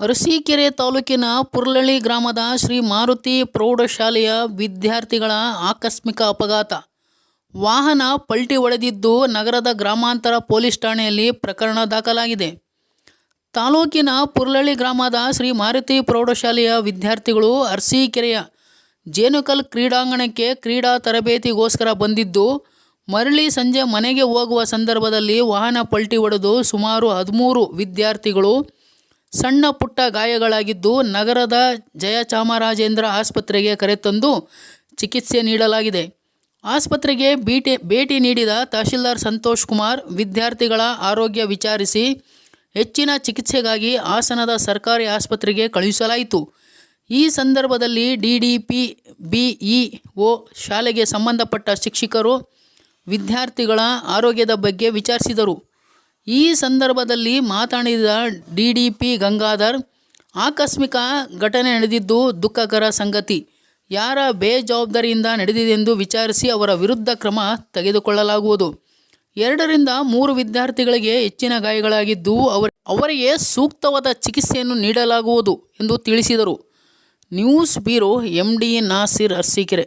ಅರಸೀಕೆರೆ ತಾಲೂಕಿನ ಪುರ್ಲಳ್ಳಿ ಗ್ರಾಮದ ಶ್ರೀ ಮಾರುತಿ ಪ್ರೌಢಶಾಲೆಯ ವಿದ್ಯಾರ್ಥಿಗಳ ಆಕಸ್ಮಿಕ ಅಪಘಾತ. ವಾಹನ ಪಲ್ಟಿ ಹೊಡೆದಿದ್ದು ನಗರದ ಗ್ರಾಮಾಂತರ ಪೊಲೀಸ್ ಠಾಣೆಯಲ್ಲಿ ಪ್ರಕರಣ ದಾಖಲಾಗಿದೆ. ತಾಲೂಕಿನ ಪುರ್ಲಳ್ಳಿ ಗ್ರಾಮದ ಶ್ರೀ ಮಾರುತಿ ಪ್ರೌಢಶಾಲೆಯ ವಿದ್ಯಾರ್ಥಿಗಳು ಅರಸೀಕೆರೆಯ ಜೇನುಕಲ್ ಕ್ರೀಡಾಂಗಣಕ್ಕೆ ಕ್ರೀಡಾ ತರಬೇತಿಗೋಸ್ಕರ ಬಂದಿದ್ದು, ಮರಳಿ ಸಂಜೆ ಮನೆಗೆ ಹೋಗುವ ಸಂದರ್ಭದಲ್ಲಿ ವಾಹನ ಪಲ್ಟಿ ಹೊಡೆದು ಸುಮಾರು ಹದಿಮೂರು ವಿದ್ಯಾರ್ಥಿಗಳು ಸಣ್ಣ ಪುಟ್ಟ ಗಾಯಗಳಾಗಿದ್ದು ನಗರದ ಜಯಚಾಮರಾಜೇಂದ್ರ ಆಸ್ಪತ್ರೆಗೆ ಕರೆತಂದು ಚಿಕಿತ್ಸೆ ನೀಡಲಾಗಿದೆ. ಆಸ್ಪತ್ರೆಗೆ ಭೇಟಿ ಭೇಟಿ ನೀಡಿದ ತಹಶೀಲ್ದಾರ್ ಸಂತೋಷ್ ಕುಮಾರ್, ವಿದ್ಯಾರ್ಥಿಗಳ ಆರೋಗ್ಯ ವಿಚಾರಿಸಿ ಹೆಚ್ಚಿನ ಚಿಕಿತ್ಸೆಗಾಗಿ ಹಾಸನದ ಸರ್ಕಾರಿ ಆಸ್ಪತ್ರೆಗೆ ಕಳುಹಿಸಲಾಯಿತು. ಈ ಸಂದರ್ಭದಲ್ಲಿ ಡಿ ಡಿ ಪಿ ಬಿಇಒ ಶಾಲೆಗೆ ಸಂಬಂಧಪಟ್ಟ ಶಿಕ್ಷಕರು ವಿದ್ಯಾರ್ಥಿಗಳ ಆರೋಗ್ಯದ ಬಗ್ಗೆ ವಿಚಾರಿಸಿದರು. ಈ ಸಂದರ್ಭದಲ್ಲಿ ಮಾತನಾಡಿದ ಡಿ ಡಿ ಪಿ ಗಂಗಾಧರ್, ಆಕಸ್ಮಿಕ ಘಟನೆ ನಡೆದಿದ್ದು ದುಃಖಕರ ಸಂಗತಿ. ಯಾರ ಬೇಜವಾಬ್ದಾರಿಯಿಂದ ನಡೆದಿದೆಂದು ವಿಚಾರಿಸಿ ಅವರ ವಿರುದ್ಧ ಕ್ರಮ ತೆಗೆದುಕೊಳ್ಳಲಾಗುವುದು. ಎರಡರಿಂದ ಮೂರು ವಿದ್ಯಾರ್ಥಿಗಳಿಗೆ ಹೆಚ್ಚಿನ ಗಾಯಗಳಾಗಿದ್ದು ಅವರ, ಅವರಿಗೆ ಸೂಕ್ತವಾದ ಚಿಕಿತ್ಸೆಯನ್ನು ನೀಡಲಾಗುವುದು ಎಂದು ತಿಳಿಸಿದರು. News bureau M D Nasir Arsikere.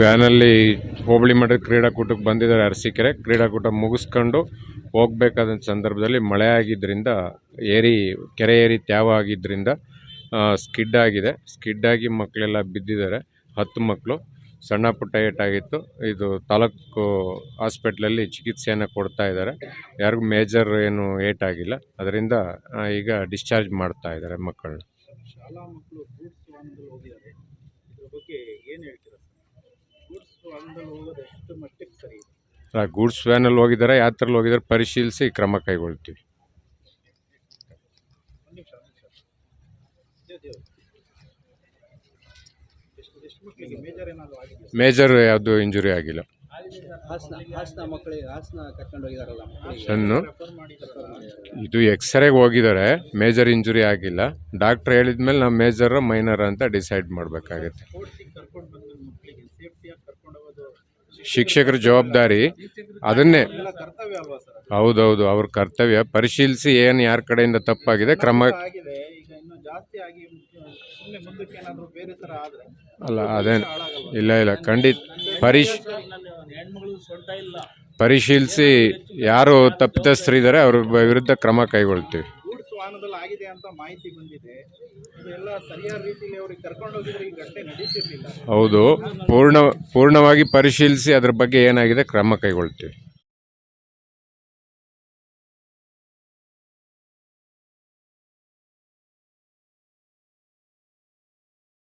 ವ್ಯಾನಲ್ಲಿ ಹೋಬಳಿ ಮಠದ ಕ್ರೀಡಾಕೂಟಕ್ಕೆ ಬಂದಿದ್ದಾರೆ ಅರಸೀಕೆರೆ. ಕ್ರೀಡಾಕೂಟ ಮುಗಿಸ್ಕೊಂಡು ಹೋಗ್ಬೇಕಾದ ಸಂದರ್ಭದಲ್ಲಿ ಮಳೆ ಆಗಿದ್ದರಿಂದ, ಏರಿ, ಕೆರೆ ಏರಿ ತ್ಯಾವ ಆಗಿದ್ದರಿಂದ ಸ್ಕಿಡ್ ಆಗಿದೆ. ಸ್ಕಿಡ್ ಆಗಿ ಮಕ್ಕಳೆಲ್ಲ ಬಿದ್ದಿದ್ದಾರೆ. ಹತ್ತು ಮಕ್ಕಳು. ಸಣ್ಣ ಪುಟ್ಟ ಏಟಾಗಿತ್ತು. ಇದು ತಾಲೂಕು ಹಾಸ್ಪಿಟ್ಲಲ್ಲಿ ಚಿಕಿತ್ಸೆಯನ್ನು ಕೊಡ್ತಾ ಇದ್ದಾರೆ. ಯಾರಿಗೂ ಮೇಜರ್ ಏನು ಏಟಾಗಿಲ್ಲ. ಅದರಿಂದ ಈಗ ಡಿಸ್ಚಾರ್ಜ್ ಮಾಡ್ತಾ ಇದ್ದಾರೆ ಮಕ್ಕಳನ್ನ. ಗೂಡ್ಸ್ ವಾಹನದಲ್ಲಿ ಹೋಗಿದ್ದಾರೆ ಗೂಡ್ಸ್ ವ್ಯಾನಲ್ಲಿ ಹೋಗಿದ್ದಾರೆ ಪರಿಶೀಲಿಸಿ ಕ್ರಮ ಕೈಗೊಳ್ತೀವಿ. ಒಂದು ನಿಮಿಷ ಒಂದು ನಿಮಿಷ. ದೇವ್ ದೇವ್. ಎಷ್ಟು ಎಷ್ಟು ಮಕ್ಕಳಿಗೆ ಮೇಜರ್ ಏನಾದರೂ ಆಗಿದೆ ಮೇಜರ್ ಯಾವುದು ಇಂಜುರಿ ಆಗಿಲ್ಲ. ಹಾಸನ ಹಾಸನ ಮಕ್ಕಳಿಗೆ ಹಾಸನ ಕರ್ಕೊಂಡು ಹೋಗಿದಾರಲ್ಲ ಮಕ್ಕಳಿಗೆ ಸಣ್ಣ ರೆಫರ್ ಮಾಡಿದ್ದಾರೆ ಇದು ಎಕ್ಸ್ರೇಗೆ ಹೋಗಿದ್ದಾರೆ ಮೇಜರ್ ಇಂಜುರಿ ಆಗಿಲ್ಲ. ಡಾಕ್ಟ್ರ್ ಹೇಳಿದ್ಮೇಲೆ ನಾವು ಮೇಜರ್ ಮೈನರ್ ಅಂತ ಡಿಸೈಡ್ ಮಾಡಬೇಕಾಗತ್ತೆ. ಶಿಕ್ಷಕರ ಜವಾಬ್ದಾರಿ ಅದನ್ನೇ. ಹೌದೌದು ಅವ್ರ ಕರ್ತವ್ಯ. ಪರಿಶೀಲಿಸಿ ಏನು ಯಾರ ಕಡೆಯಿಂದ ತಪ್ಪಾಗಿದೆ ಕ್ರಮ ಅಲ್ಲ ಅದೇನು ಇಲ್ಲ ಇಲ್ಲ ಖಂಡಿತ. ಪರಿಶ್ ಪರಿಶೀಲಿಸಿ ಯಾರು ತಪ್ಪಿತಸ್ಥರಿದ್ದಾರೆ ಅವ್ರ ವಿರುದ್ಧ ಕ್ರಮ ಕೈಗೊಳ್ತೀವಿ. ಆಗಿದೆ ಅಂತ ಮಾಹಿತಿ ಬಂದಿದೆ. ಇದೆಲ್ಲ ಸರಿಯಾದ ರೀತಿಯಲ್ಲಿ ಅವ್ರಿಗೆ ಕರ್ಕೊಂಡು ಹೋಗಿದ್ರೆ ಈ ಘಟನೆ ನಡೀತಿರ್ಲಿಲ್ಲ. ಹೌದು. ಪೂರ್ಣ, ಪೂರ್ಣವಾಗಿ ಪರಿಶೀಲಿಸಿ ಅದ್ರ ಬಗ್ಗೆ ಏನಾಗಿದೆ ಕ್ರಮ ಕೈಗೊಳ್ತೀವಿ.